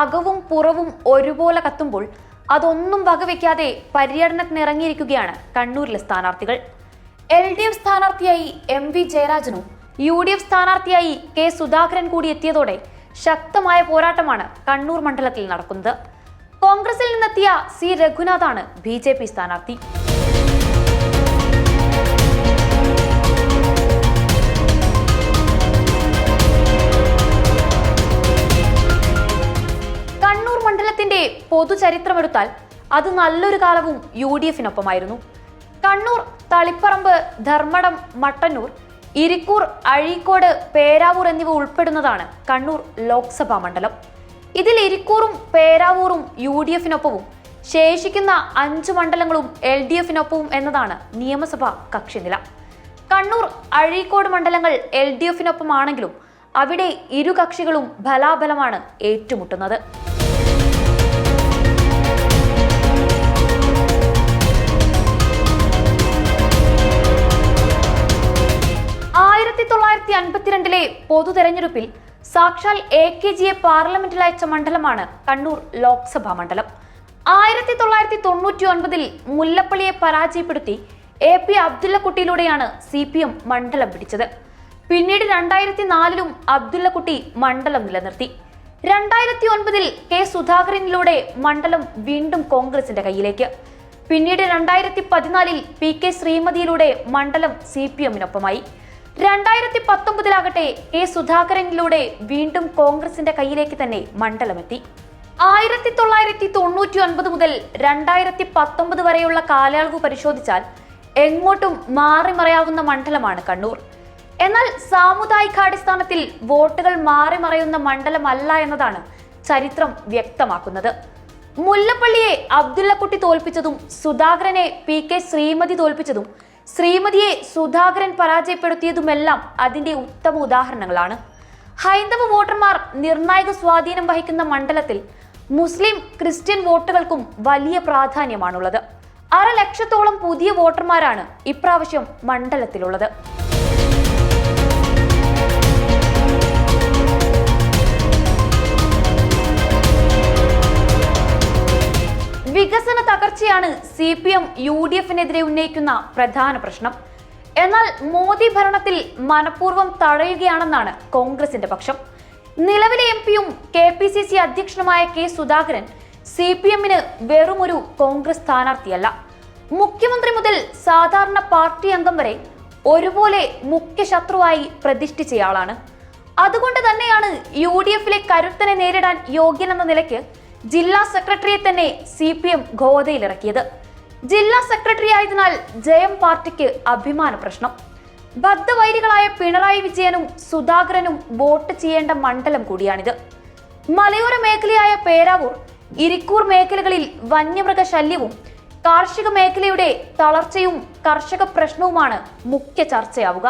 അകവും പുറവും ഒരുപോലെ കത്തുമ്പോൾ അതൊന്നും വകവെക്കാതെ പര്യടനത്തിനിറങ്ങിയിരിക്കുകയാണ് കണ്ണൂരിലെ സ്ഥാനാർത്ഥികൾ. എൽ ഡി എഫ് സ്ഥാനാർത്ഥിയായി എം വി ജയരാജനും യു ഡി എഫ് സ്ഥാനാർത്ഥിയായി കെ സുധാകരൻ കൂടി എത്തിയതോടെ ശക്തമായ പോരാട്ടമാണ് കണ്ണൂർ മണ്ഡലത്തിൽ നടക്കുന്നത്. കോൺഗ്രസിൽ നിന്നെത്തിയ സി രഘുനാഥാണ് ബി ജെ പി സ്ഥാനാർത്ഥി. പൊതുചരിത്രമെടുത്താൽ അത് നല്ലൊരു കാലവും യു ഡി എഫിനൊപ്പമായിരുന്നു. കണ്ണൂർ തളിപ്പറമ്പ് ധർമ്മടം മട്ടന്നൂർ ഇരിക്കൂർ അഴീക്കോട് പേരാവൂർ എന്നിവ ഉൾപ്പെടുന്നതാണ് കണ്ണൂർ ലോക്സഭാ മണ്ഡലം. ഇതിൽ ഇരിക്കൂറും പേരാവൂറും യു ഡി എഫിനൊപ്പവും ശേഷിക്കുന്ന അഞ്ച് മണ്ഡലങ്ങളും എൽ ഡി എഫിനൊപ്പവും എന്നതാണ് നിയമസഭാ കക്ഷിനില. കണ്ണൂർ അഴീക്കോട് മണ്ഡലങ്ങൾ എൽ ഡി എഫിനൊപ്പമാണെങ്കിലും അവിടെ ഇരു കക്ഷികളും ബലാബലമാണ് ഏറ്റുമുട്ടുന്നത്. തൊള്ളായിരത്തി അൻപത്തിരണ്ടിലെ പൊതു തെരഞ്ഞെടുപ്പിൽ സാക്ഷാൽ എ കെ ജിയെ പാർലമെന്റിൽ അയച്ച മണ്ഡലമാണ് കണ്ണൂർ ലോക്സഭാ മണ്ഡലം. ആയിരത്തി തൊള്ളായിരത്തി തൊണ്ണൂറ്റി ഒൻപതിൽ മുല്ലപ്പള്ളിയെ പരാജയപ്പെടുത്തി എ പി അബ്ദുള്ളക്കുട്ടിയിലൂടെയാണ് സി പി എം മണ്ഡലം പിടിച്ചത്. പിന്നീട് രണ്ടായിരത്തി നാലിലും അബ്ദുള്ളക്കുട്ടി മണ്ഡലം നിലനിർത്തി. രണ്ടായിരത്തി ഒൻപതിൽ കെ സുധാകരനിലൂടെ മണ്ഡലം വീണ്ടും കോൺഗ്രസിന്റെ കയ്യിലേക്ക്. പിന്നീട് രണ്ടായിരത്തി പതിനാലിൽ പി കെ ശ്രീമതിയിലൂടെ മണ്ഡലം സി പി എമ്മിനൊപ്പമായി രണ്ടായിരത്തി പത്തൊമ്പതിലാകട്ടെ എ സുധാകരനിലൂടെ വീണ്ടും കോൺഗ്രസിന്റെ കയ്യിലേക്ക് തന്നെ മണ്ഡലമെത്തി. ആയിരത്തി തൊള്ളായിരത്തി തൊണ്ണൂറ്റി ഒൻപത് മുതൽ രണ്ടായിരത്തി പത്തൊമ്പത് വരെയുള്ള കാലയളവ് പരിശോധിച്ചാൽ എങ്ങോട്ടും മാറിമറയാവുന്ന മണ്ഡലമാണ് കണ്ണൂർ. എന്നാൽ സാമുദായികാടിസ്ഥാനത്തിൽ വോട്ടുകൾ മാറിമറയുന്ന മണ്ഡലമല്ല എന്നതാണ് ചരിത്രം വ്യക്തമാക്കുന്നത്. മുല്ലപ്പള്ളിയെ അബ്ദുള്ളക്കുട്ടി തോൽപ്പിച്ചതും സുധാകരനെ പി കെ ശ്രീമതി തോൽപ്പിച്ചതും ശ്രീമതിയെ സുധാകരൻ പരാജയപ്പെടുത്തിയതുമെല്ലാം അതിന്റെ ഉത്തമ ഉദാഹരണങ്ങളാണ്. ഹൈന്ദവ വോട്ടർമാർ നിർണായക സ്വാധീനം വഹിക്കുന്ന മണ്ഡലത്തിൽ മുസ്ലിം ക്രിസ്ത്യൻ വോട്ടുകൾക്കും വലിയ പ്രാധാന്യമാണുള്ളത്. അര ലക്ഷത്തോളം പുതിയ വോട്ടർമാരാണ് ഇപ്രാവശ്യം മണ്ഡലത്തിലുള്ളത്. വികസന തകർച്ചയാണ് C P M U D എഫിനെതിരെ ഉന്നയിക്കുന്ന പ്രധാന പ്രശ്നം. എന്നാൽ മോദി ഭരണത്തിൽ മനഃപൂർവം തഴയുകയാണെന്നാണ് കോൺഗ്രസിന്റെ പക്ഷം. നിലവിലെ എം പിയും കെ പി സി സി അധ്യക്ഷനുമായ കെ സുധാകരൻ സി പി എമ്മിന് വെറുമൊരു കോൺഗ്രസ് സ്ഥാനാർത്ഥിയല്ല. മുഖ്യമന്ത്രി മുതൽ സാധാരണ പാർട്ടി അംഗം വരെ ഒരുപോലെ മുഖ്യ ശത്രുവായി പ്രതിഷ്ഠിച്ചയാളാണ്. അതുകൊണ്ട് തന്നെയാണ് യു ഡി എഫിലെ കരുത്തനെ നേരിടാൻ യോഗ്യനെന്ന നിലയ്ക്ക് ജില്ലാ സെക്രട്ടറിയെ തന്നെ സി പി എം ഗോവതയിലിറക്കിയത് ജില്ലാ സെക്രട്ടറി ആയതിനാൽ ജയം പാർട്ടിക്ക് അഭിമാന പ്രശ്നം. ബദ്ധവൈരികളായ പിണറായി വിജയനും സുധാകരനും വോട്ട് ചെയ്യേണ്ട മണ്ഡലം കൂടിയാണിത്. മലയോര മേഖലയായ പേരാവൂർ ഇരിക്കൂർ മേഖലകളിൽ വന്യമൃഗ ശല്യവും കാർഷിക മേഖലയുടെ തളർച്ചയും കർഷക പ്രശ്നവുമാണ് മുഖ്യ ചർച്ചയാവുക.